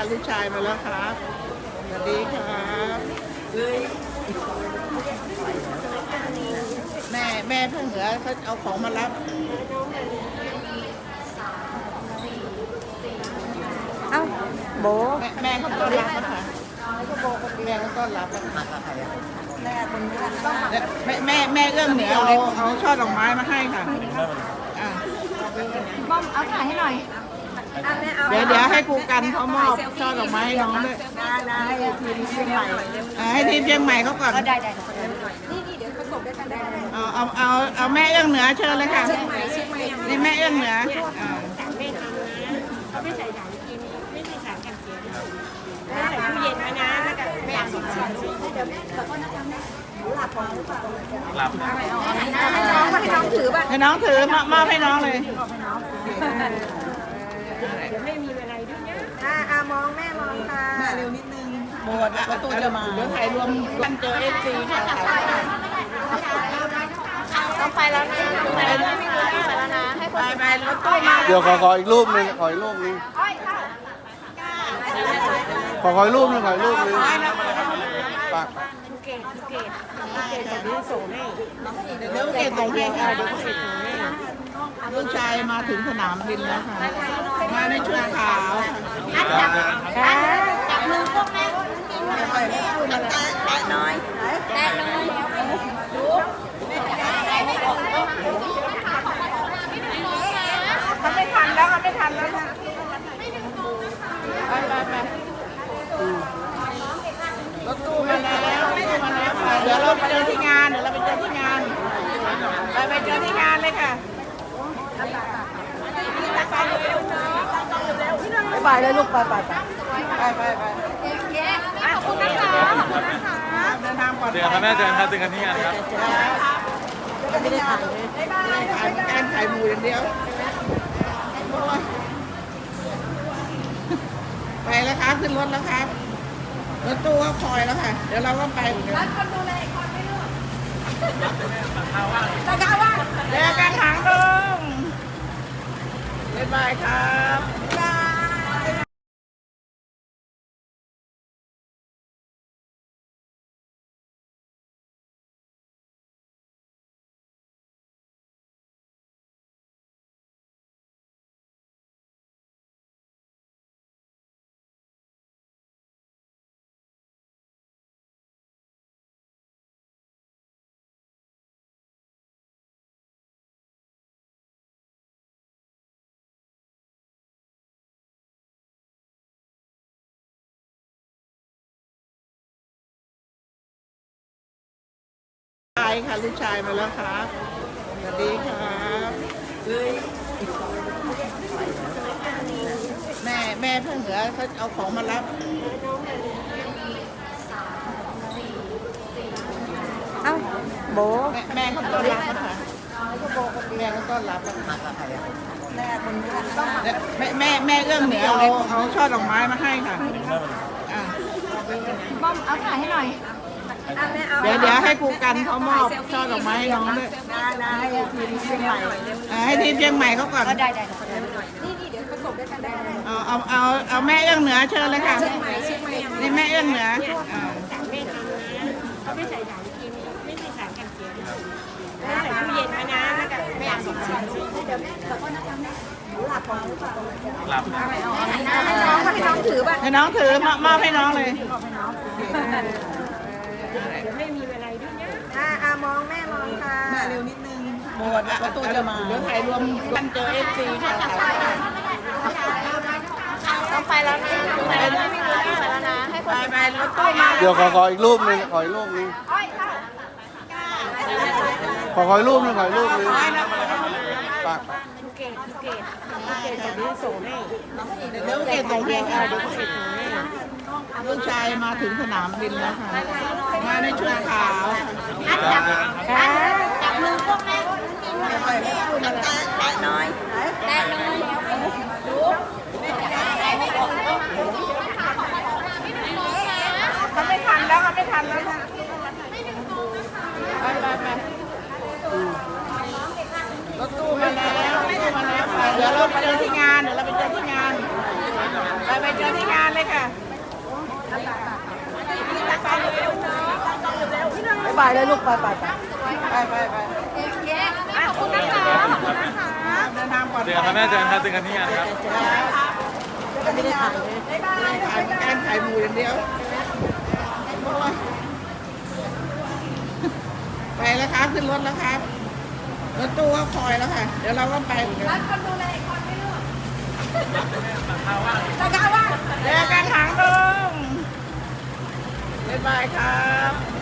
ค่ะลูกชายมาแล้วครับสวัสดีครับแม่แม่เพิ่งเหลือเขาเอาของมารับเอ้าโบแม่แม่เขาต้อนรับนะคะแม่เขาต้อนรับนะคะแม่คนนี้ต้องมาแม่แม่แม่เอื้อมเหนือเอาเอาช่อดอกไม้มาให้ค่ะอะบ้อมเอาถ่ายให้หน่อยอะแม่ เอาเดี๋ยวเดี๋ยวให้ครูกันเขามอบช่อดอกไม้ให้น้องด้วยได้ได้ให้ทีมเชียงใหม่อะให้ทีมเชียงใหม่เขาก่อนก็ได้ได้นี่นี่เดี๋ยวประกบด้วยกันได้ได้เอาเอาเอาเอาแม่เอื้องเหนือเชิญเลยค่ะเชียงใหม่เชียงใหม่นี่แม่เอื้องเหนืออ่าไม่ใส่ถังกินไม่ใส่ถังกันเสียไม่ใส่ตู้เย็นไว้นะแล้วก็ไม่เอาของชิ้นเดี๋ยวแม่ขอโทษนะคะแม่หนูหลับก่อนหรือเปล่าหลับให้น้องให้น้องถือป่ะให้น้องถือมอบมอบให้น้องเลย เดี๋ยวไม่มีอะไรด้วยนะอ่าอ่ามองแม่มองค่ะแม่เร็วนิดนึงโบสถ์ประตูจะมาเดี๋ยวถ่ายรวมกันเจอเอฟซีค่ะถ่ายต้องไปแล้วนะไปแล้วนะไม่รู้ไปแล้วนะให้ไปไปรถตู้มาเดี๋ยวขอขออีกรูปหนึงขออีกรูปหนึงขอขออีกรูปหนึงขออีกรูปหนึงปากลูกเกดลูกเกดลูกเกดจะดิ้นส่งให้เดี๋ยวเกตส่งให้ค่ะ ลูกชายมาถึงสนามบินแล้วค่ะ มาในชุดขาวจับมือพวกแม่แตะน้อยแตะน้อยดูมันไม่ทันแล้วมันไม่ทันแล้วไปไปไปรถตู้มาแล้วรถตู้มาแล้วค่ะเดี๋ยวเราไปเจอที่งาน เดี๋ยวเราไปเจอที่งาน ไปไปเจอที่งานเลยค่ะ ไปเลยลูกไปไปไปไปไปไปขอบคุณนะคะเดินทางปลอดเจอภัยกันครับแม่เจอกันครับเจอกันที่งานครับ ไม่ได้ถ่ายเลยถ่ายการถ่ายหมูอย่างเดียวไปแล้วครับขึ้นรถแล้วครับรถตู้ก็คอยแล้วค่ะ เดี๋ยวเราก็ไปเหมือนกัน คนดูแลคนไม่รู้จะก้าว่าเจอกันหางดงบ๊ายบายครั ชายค่ะลูกชายมาแล้วครับสวัสดีครับแม่แม่เพิ่งเหลือเขาเอาของมารับเอ้าโบแม่แม่เขาต้อนรับนะคะแม่เขาต้อนรับนะคะแม่คนนี้ต้องมาแม่แม่แม่เอื้อมเหนือเอาเอาช่อดอกไม้มาให้ค่ะอะบ้อมเอาถ่ายให้หน่อยอะแม่ เอาเดี๋ยวเดี๋ยวให้ครูกันเขามอบช่อดอกไม้ให้น้องด้วยได้ได้ให้ทีมเชียงใหม่อะให้ทีมเชียงใหม่เขาก่อนก็ได้ได้นี่นี่เดี๋ยวประกบด้วยกันได้ได้เอาเอาเอาเอาแม่เอื้องเหนือเชิญเลยค่ะเชียงใหม่เชียงใหม่นี่แม่เอื้องเหนืออ่าไม่ทำนะเขาไม่ใส่ถังกินไม่ใส่ถังกันเสียไม่ใส่ตู้เย็นไว้นะแล้วก็ไม่เอาของชิ้นเดี๋ยวแม่ขอโทษนะคะแม่หนูหลับก่อนหรือเปล่าหลับให้น้องให้น้องถือป่ะให้น้องถือมอบมอบให้น้องเลย เดี๋ยวไม่มีอะไรด้วยนะ อ่าอ่า มองแม่มองค่ะแม่เร็วนิดนึงโบสถ์ประตูจะมาเดี๋ยวถ่ายรวมกันเจอเอฟซีค่ะถ่ายต้องไปแล้วนะไปแล้วนะไม่รู้ไปแล้วนะให้คไปนไปรถตู้มาเดี๋ยวขอขออีกรูปหนึงขออีกรูปหนึงขอขออีกรูปหนึงขออีกรูปหนึงปากลูกเกดลูกเกดลูกเกดจะดิ้นส่งให้เดี๋ยวเกตส่งให้ค่ะเดี๋ยวเกตส่งให้ลูกชายมาถึงสนามบินแล้วค่ะ มาในชุดขาว จับมือพวกแม่แตะน้อยแตะน้อยดูมันไม่ทันแล้วมันไม่ทันแล้วไปไปไปรถตู้มาแล้วรถตู้มาแล้วค่ะเดี๋ยวเราไปเจอที่งานเดี๋ยวเราไปเจอที่งานไปไปเจอที่งานเลยค่ะ บายบายเลยลูกไปไปไปไปไปไปขอบคุณนะคะขอบคุณนะคะเดินทางปลอดเจภัอยกันแม่เจอกันครับเจอกันที่งานครับไม่ได้ถ่ายเลยขายการขายหมูอย่างเดียวโอ้ยไปแล้วครับขึ้นรถแล้วครับรถตู้ก็คอยแล้วค่ะ เดี๋ยวเราก็ไปเหมือนกันคนดูแลอีกคนไม่รู้ตะก้าวเจอกันหางดงบ๊ายบายครับ